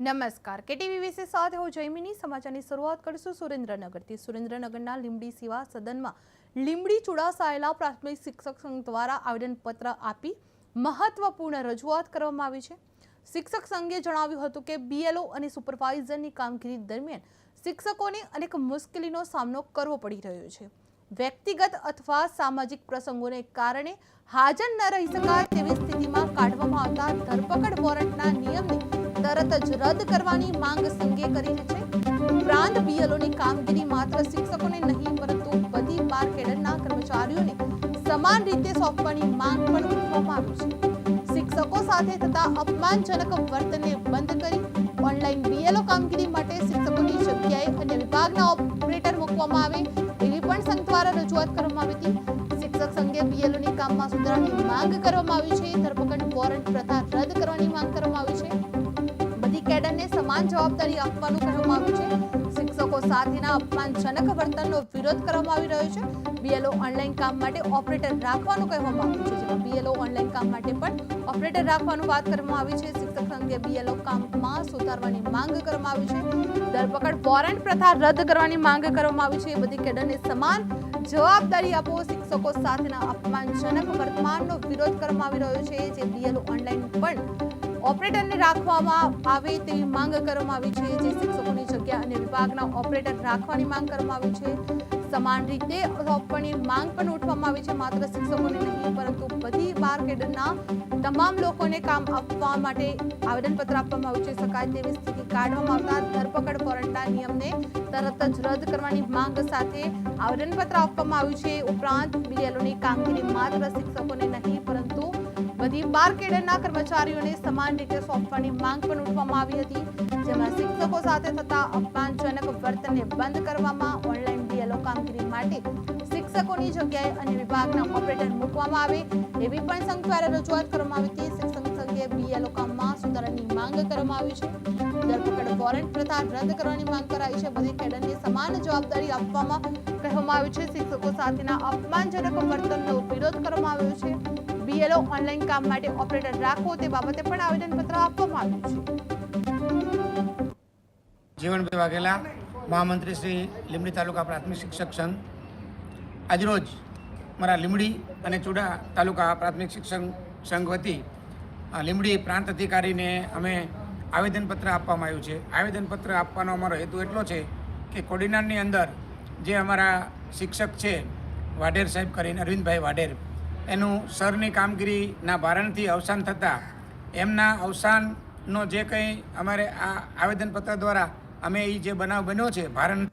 નમસ્કાર. કેટીવી વિશે સાથે હું જયમિની. સમાચારની શરૂઆત કરીશું સુરેન્દ્રનગરથી. સુરેન્દ્રનગરના લીંબડી સેવા સદનમાં લીંબડી ચુડાસાયેલા પ્રાથમિક શિક્ષક સંઘ દ્વારા આવેદનપત્ર આપી મહત્વપૂર્ણ રજૂઆત કરવામાં આવી છે. શિક્ષક સંઘે જણાવ્યું હતું કે બીએલઓ અને સુપરવાઇઝરની કામગીરી દરમિયાન શિક્ષકોને અનેક મુશ્કેલીનો સામનો કરવો પડી રહ્યો છે. વ્યક્તિગત અથવા સામાજિક પ્રસંગોને કારણે હાજર ન રહી શકાય તેવી સ્થિતિમાં કાઢવામાં આવતા ધરપકડ વોરંટના નિયમને તરત જ રદ કરવાની માંગ સંઘે કરી છે. ઉપરાંત બીએલઓની કામગીરી માત્ર શિક્ષકોને નહીં, પરંતુ બધી બાર કેડરના કર્મચારીઓને સમાન રીતે સોંપવાની માંગ પણ ઉઠવામાં આવી છે. શિક્ષકો સાથે થતા અપમાનજનક વર્તનને બંધ કરી ઓનલાઈન બીએલઓ કામગીરી માટે શિક્ષકોની જગ્યાએ અન્ય વિભાગના ઓપરેટર મૂકવામાં આવે એવી પણ સંઘ દ્વારા રજૂઆત કરવામાં આવી હતી. શિક્ષક સંઘે બીએલઓની કામમાં સુધારાની માંગ કરવામાં આવી છે. ધરપકડ વોરંટ પ્રથા રદ સમાન જવાબદારી આપવાનું કહેવામાં આવ્યું છે. શિક્ષકો સાથેના અપમાનજનક વર્તનનો વિરોધ કરવામાં આવી રહ્યો છે. બીએલઓ ઓનલાઈન કામ માટે ઓપરેટર રાખવાનું કહેવામાં આવ્યું છે. જેમાં બીએલઓ ઓનલાઈન કામ માટે પણ ઓપરેટર રાખવાનું વાત કરવામાં આવી છે. શિક્ષક સંઘે બીએલઓ કામમાં સુધારવાની માંગ કરવામાં આવી છે. ધરપકડ વોરંટ પ્રથા રદ કરવાની માંગ કરવામાં આવી છે. એ બધી કેડરને સમાન જવાબદારી આપો શિક્ષકો સાથેના અપમાનજનક વર્તમાનનો વિરોધ કરવામાં આવી રહ્યો છે. જે બીએલઓ ઓનલાઈન પણ ઓપરેટરને રાખવામાં આવે તેવી માંગ કરવામાં આવી છે, જે શિક્ષકોની જગ્યા અને વિભાગના ઓપરેટર રાખવાની માંગ કરવામાં આવી છે. સમાન રીતે સોંપવાની માંગ પણ ઉઠવામાં આવી છે, માત્ર શિક્ષકોને નહીં, પરંતુ બધી બાર કેડરના તમામ લોકોને કામ આપવા માટે આવેદનપત્ર આપવામાં આવ્યું છે. શકાય તેવી સ્થિતિ કાઢવામાં આવતા ધરપકડ વોરંટના નિયમને તરત જ રદ કરવાની માંગ સાથે આવેદનપત્ર આપવામાં આવ્યું છે. ઉપરાંત, બીએલઓની કામગીરી માત્ર શિક્ષકોને નહીં, પરંતુ બધી બારકેડના કર્મચારીઓને સમાન રીતે સોંપવાની માંગ પણ ઉઠવામાં આવી હતી, જેમાં શિક્ષકો સાથે થતા અપમાનજનક વર્તનને બંધ કરવામાં ઓનલાઈન ડીએલઓ કામગીરી માટે શિક્ષકોની જગ્યાએ અન્ય વિભાગના ઓપરેટર મૂકવામાં આવે, એવી પણ સંઘ દ્વારા રજૂઆત કરવામાં આવી હતી. શિક્ષક સંઘે બીએલઓ કામમાં સુધારાની માંગ કરવામાં આવી છે. ધરપકડ વોરંટ પ્રથા રદ કરવાની માંગ કરાઈ છે. બધી કેડરને સમાન જવાબદારી આપવામાં કહેવામાં આવ્યું છે. શિક્ષકો સાથેના અપમાનજનક વર્તનનો વિરોધ કરવામાં આવ્યો છે. બીએલઓ ઓનલાઈન કામ માટે ઓપરેટર રાખો તે બાબતે પણ આવેદનપત્ર આપવામાં આવ્યું છે. જીવનભાઈ વાઘેલા મહામંત્રી શ્રી લીંબડી તાલુકા પ્રાથમિક શિક્ષક સંઘ. આજરોજ મારા લીંબડી અને ચુડા તાલુકા પ્રાથમિક શિક્ષક સંઘ વતી આ લીંબડી પ્રાંત અધિકારીને અમે આવેદનપત્ર આપવામાં આવ્યું છે. આવેદનપત્ર આપવાનો અમારો હેતુ એટલો છે કે કોડીનારની અંદર જે અમારા શિક્ષક છે, વાઢેર સાહેબ કરીને, અરવિંદભાઈ વાઢેર એનું સરની કામગીરીના ભારણથી અવસાન થતાં એમના અવસાનનો જે કંઈ અમારે આ આવેદનપત્ર દ્વારા અમે એ જે બનાવ બન્યો છે, ભારણ